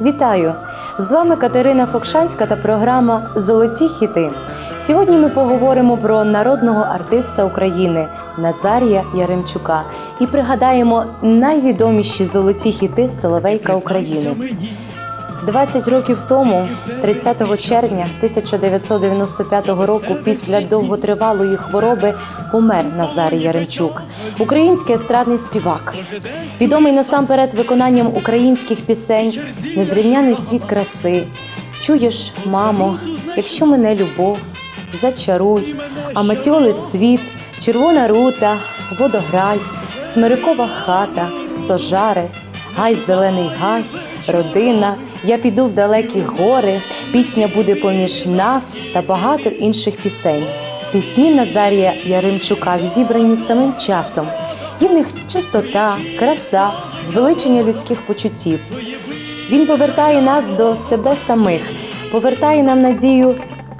Вітаю! З вами Катерина Фокшанська та програма Золоті хіти. Сьогодні ми поговоримо про народного артиста України Назарія Яремчука і пригадаємо найвідоміші золоті хіти Соловейка України. 20 років тому, 30 червня 1995 року, після довготривалої хвороби помер Назарій Яремчук, український естрадний співак, відомий насамперед виконанням українських пісень, незрівняний світ краси. Чуєш, мамо, якщо мене любов, зачаруй, аматіоли цвіт, червона рута, водограй, смирикова хата, стожари, гай зелений гай, родина. Я піду в далекі гори, пісня буде поміж нас та багато інших пісень. Пісні Назарія Яремчука відібрані самим часом. Є в них чистота, краса, звеличення людських почуттів. Він повертає нас до себе самих, повертає нам надію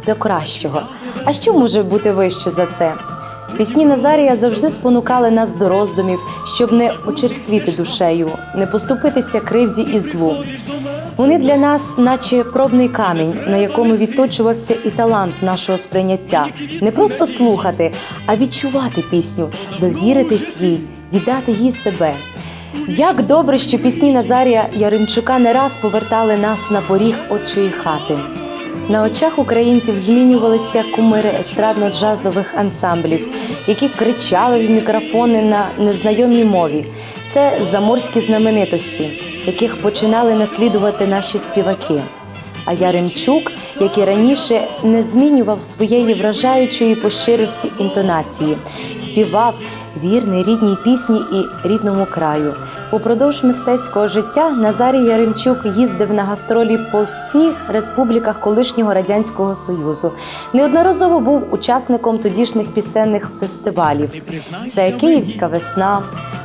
до кращого. А що може бути вище за це? Пісні Назарія завжди спонукали нас до роздумів, щоб не очерствіти душею, не поступитися кривді і злу. Вони для нас, наче пробний камінь, на якому відточувався і талант нашого сприйняття. Не просто слухати, а відчувати пісню, довіритись їй, віддати їй себе. Як добре, що пісні Назарія Яремчука не раз повертали нас на поріг отчої хати. На очах українців змінювалися кумири естрадно-джазових ансамблів, які кричали в мікрофони на незнайомій мові. Це заморські знаменитості, яких починали наслідувати наші співаки. А Яремчук, як і раніше, не змінював своєї вражаючої по щирості інтонації, співав вірний рідній пісні і рідному краю. Упродовж мистецького життя Назарій Яремчук їздив на гастролі по всіх республіках колишнього радянського союзу. Неодноразово був учасником тодішніх пісенних фестивалів. Це Київська весна.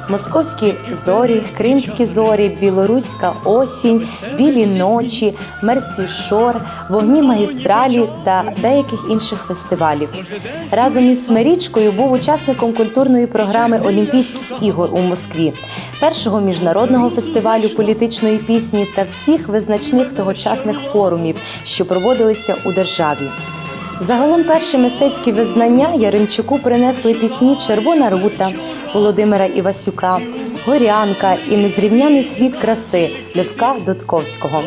Московські зорі, Кримські зорі, Білоруська осінь, білі ночі, Мерцішор, вогні магістралі та деяких інших фестивалів. Разом із Смирічкою був учасником культурної програми Олімпійських ігор у Москві, першого міжнародного фестивалю політичної пісні та всіх визначних тогочасних форумів, що проводилися у державі. Загалом перші мистецькі визнання Яремчуку принесли пісні Червона рута Володимира Івасюка, Горянка і Незрівняний світ краси Левка Дудковського.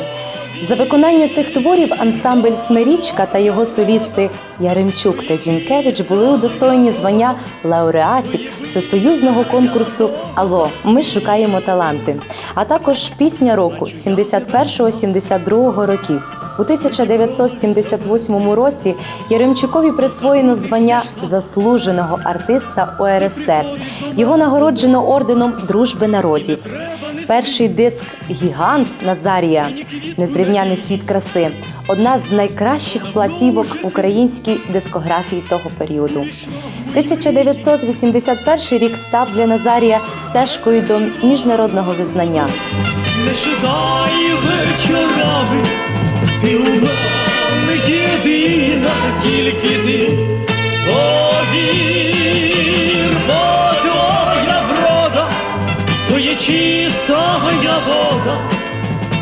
За виконання цих творів ансамбль Смирічка та його солісти Яремчук та Зінкевич були удостоєні звання лауреатів всесоюзного конкурсу Алло, ми шукаємо таланти, а також пісня року 71-72 років. У 1978 році Яремчукові присвоєно звання заслуженого артиста ОРСР. Його нагороджено орденом Дружби народів. Перший диск Гігант Назарія Незрівняний світ краси одна з найкращих платівок в українській дискографії того періоду. 1981 рік став для Назарія стежкою до міжнародного визнання. Не шукай вечорами, ти у мене єдина, тільки ти повір, бо твоя врода, то є чистая вода,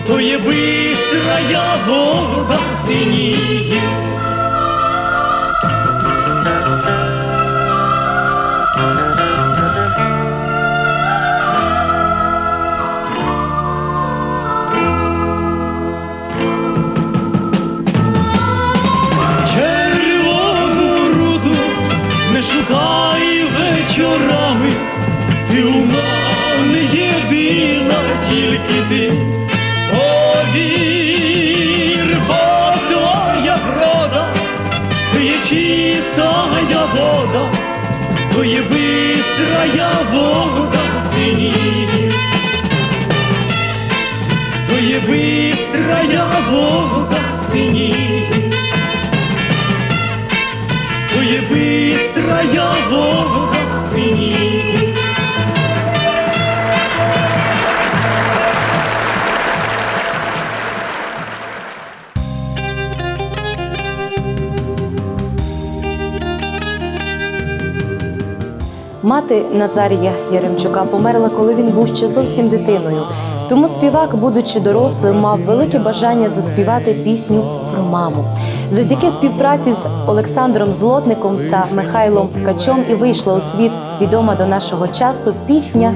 то є бистрая вода синіє. Вечорами, ти у мене єдина, тільки ти повір, бо твоя врода, то є чистая вода, то є бистрая вода синіє. То є бистрая вода синіє. То Мати Назарія Яремчука померла, коли він був ще зовсім дитиною. Тому співак, будучи дорослим, мав велике бажання заспівати пісню про маму. Завдяки співпраці з Олександром Злотником та Михайлом Ткачом і вийшла у світ відома до нашого часу пісня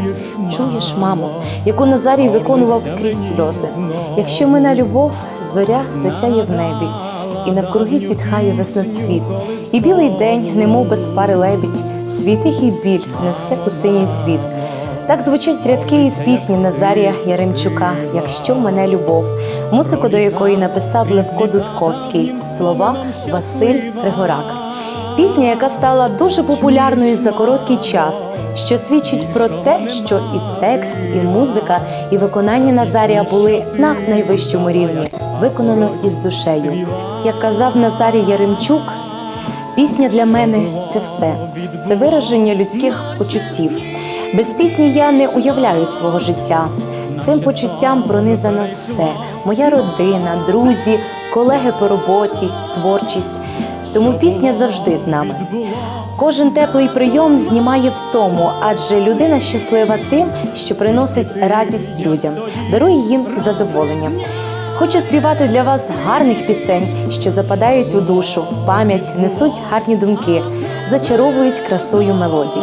Чуєш, мамо, яку Назарій виконував крізь сльози. Якщо мене любов, зоря засяє в небі і навкруги зітхає весноцвіт. І білий день, немов без пари лебідь, свій тихий біль несе у синій світ. Так звучать рядки із пісні Назарія Яремчука Якщо мене любов, музику до якої написав Левко Дудковський, слова Василь Григорак. Пісня, яка стала дуже популярною за короткий час, що свідчить про те, що і текст, і музика, і виконання Назарія були на найвищому рівні, виконано із душею. Як казав Назарій Яремчук, пісня для мене це все, це вираження людських почуттів. Без пісні я не уявляю свого життя. Цим почуттям пронизано все: моя родина, друзі, колеги по роботі, творчість. Тому пісня завжди з нами. Кожен теплий прийом знімає втому, адже людина щаслива тим, що приносить радість людям, дарує їм задоволення. Хочу співати для вас гарних пісень, що западають у душу, в пам'ять, несуть гарні думки, зачаровують красою мелодій.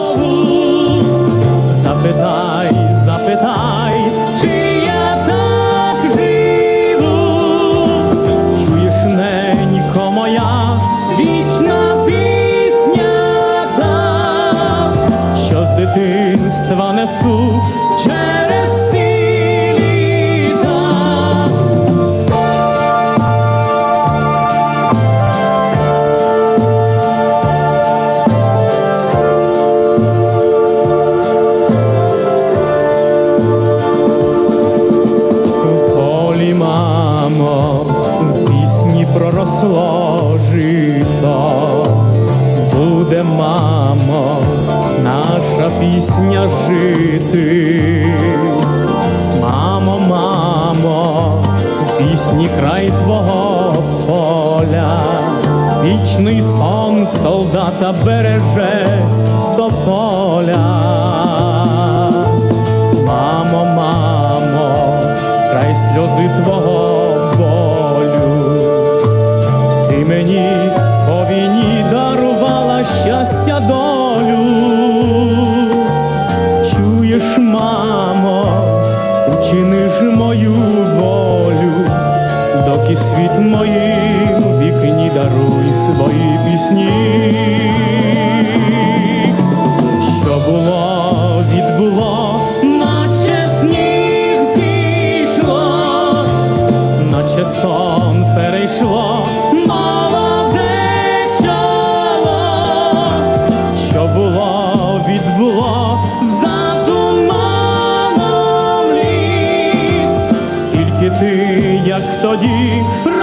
Пісні край твого поля. Вічний сон солдата береже до поля. Мамо, мамо, край сльози твого болю. Ти мені доки світ моїм вікні даруй свої пісні. Як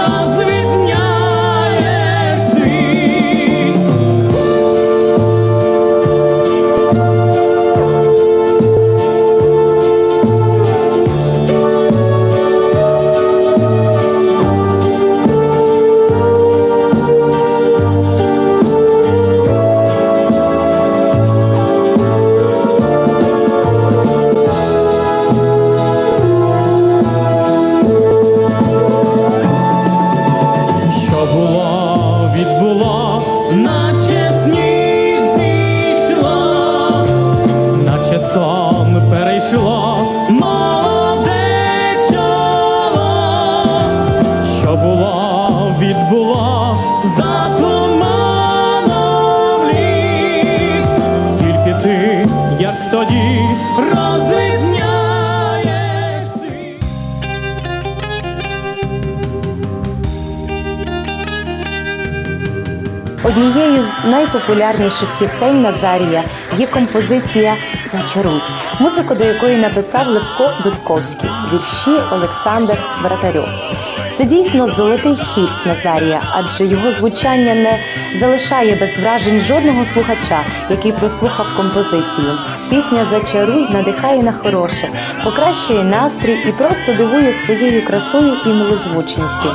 Однією з найпопулярніших пісень Назарія є композиція Зачаруй, музику до якої написав Левко Дудковський, вірші Олександр Вратарьов. Це дійсно золотий хіт Назарія, адже його звучання не залишає без вражень жодного слухача, який прослухав композицію. Пісня Зачаруй надихає на хороше, покращує настрій і просто дивує своєю красою і милозвучністю.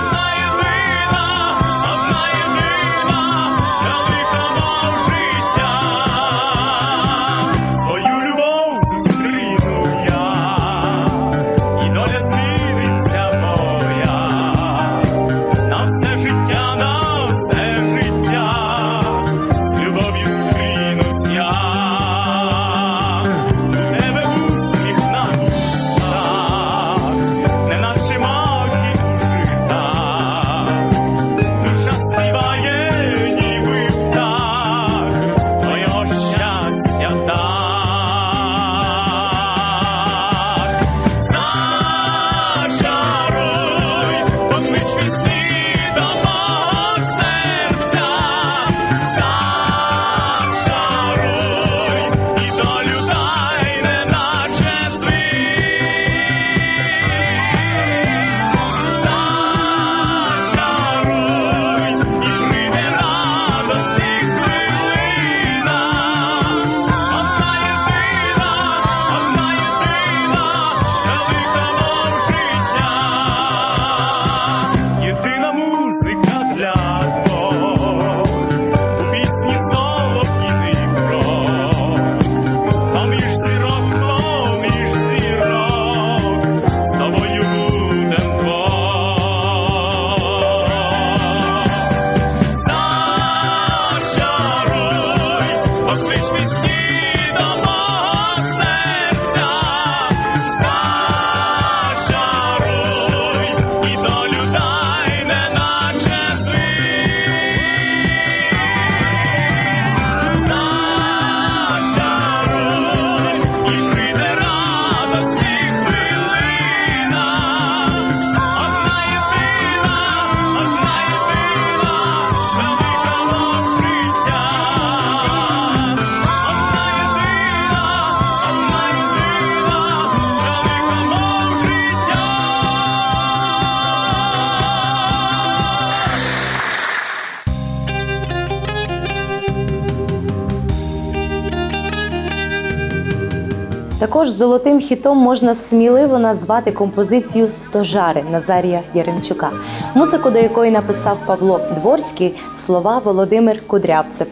Також золотим хітом можна сміливо назвати композицію Стожари Назарія Яремчука, музику до якої написав Павло Дворський, слова Володимир Кудрявцев.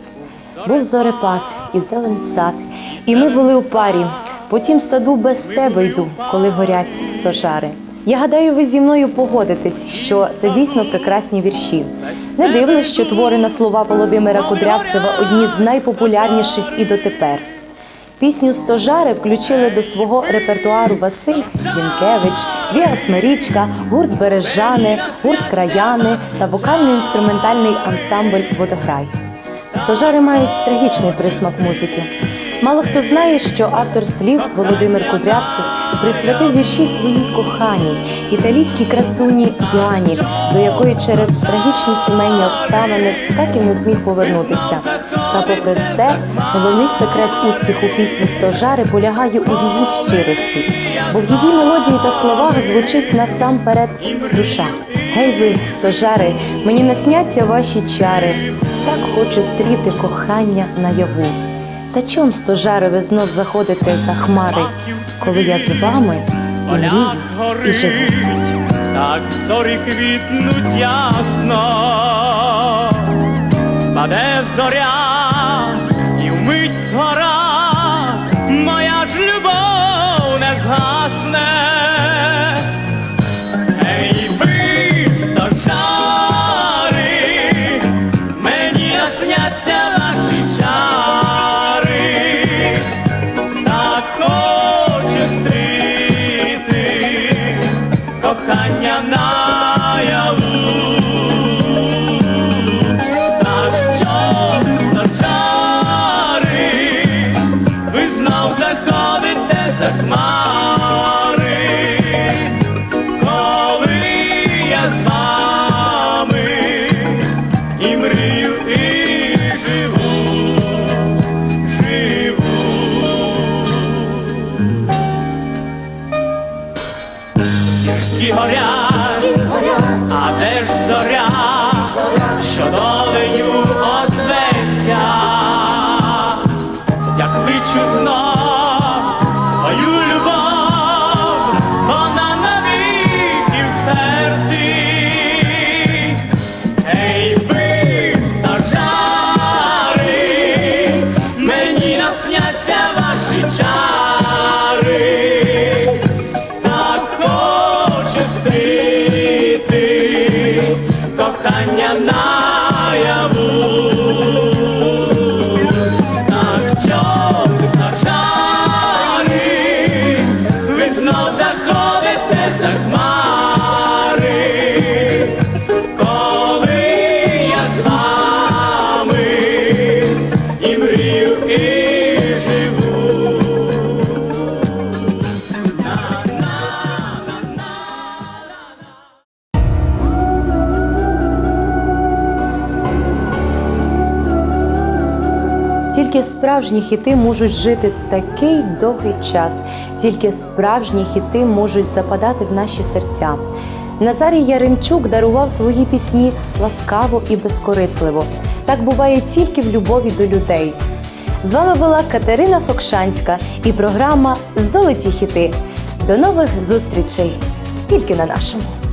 Був зорепад і зелен сад, і ми були у парі. Потім в саду без тебе йду, коли горять стожари. Я гадаю, ви зі мною погодитесь, що це дійсно прекрасні вірші. Не дивно, що твори на слова Володимира Кудрявцева одні з найпопулярніших і дотепер. Пісню Стожари включили до свого репертуару Василь Зінкевич, Віа Смирічка, гурт Бережани, гурт Краяни та вокально-інструментальний ансамбль Водограй. Стожари мають трагічний присмак музики. Мало хто знає, що автор слів Володимир Кудрявцев присвятив вірші своїй коханій, італійській красуні Діані, до якої через трагічні сімейні обставини так і не зміг повернутися. Та, попри все, головний секрет успіху пісні Стожари полягає у її щирості, бо в її мелодії та словах звучить насамперед душа. Гей ви, стожари, мені насняться ваші чари. Так хочу стріти кохання наяву. Та чом стожари ви знов заходите за хмари, коли я з вами і мрію, і живу. так зорі квітнуть ясно, паде зоря, і вмить згора, моя а де ж зоря, що долею кохання наяву. Тільки справжні хіти можуть жити такий довгий час, тільки справжні хіти можуть западати в наші серця. Назарій Яремчук дарував свої пісні ласкаво і безкорисливо. Так буває тільки в любові до людей. З вами була Катерина Фокшанська і програма Золоті хіти. До нових зустрічей тільки на нашому.